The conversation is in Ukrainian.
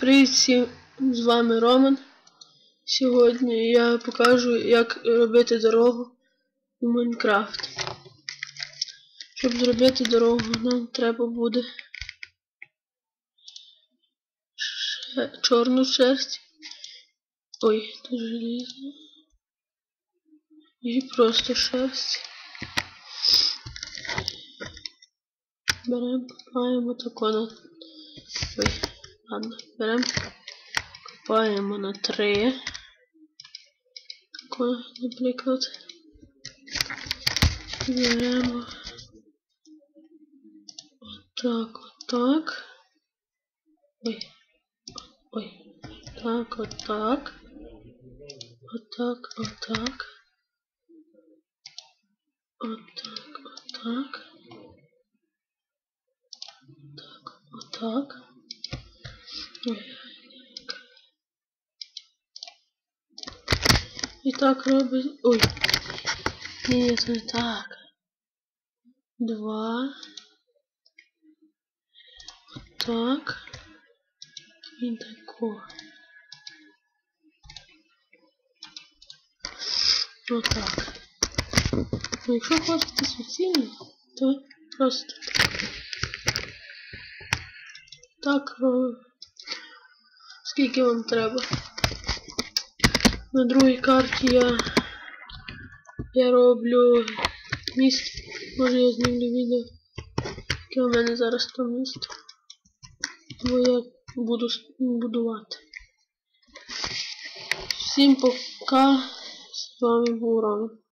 Привіт всім, з вами Роман. Сьогодні я покажу, як робити дорогу у Майнкрафт. Щоб зробити дорогу, нам треба буде чорну шерсть. Ой, тут желізно. І просто шерсть. Беремо, копаємо тако на. Ой, ладно, беремо. Копаємо на 3. Тако, наприклад. Беремо. Отак, отак. Ой. Ой. Так, отак. Отак, отак. Отак, отак. Так, отак. І так робить. Ой. Ні, не так. Два. Так. І тако. Отак. Ну, якщо хочете суцільно, то просто так робимо. Скільки вам треба? На другій карті я, я роблю міст. Може я знімлю відео, яке у мене зараз то місто. Бо я буду будувати. Всім пока. З вами був Роман.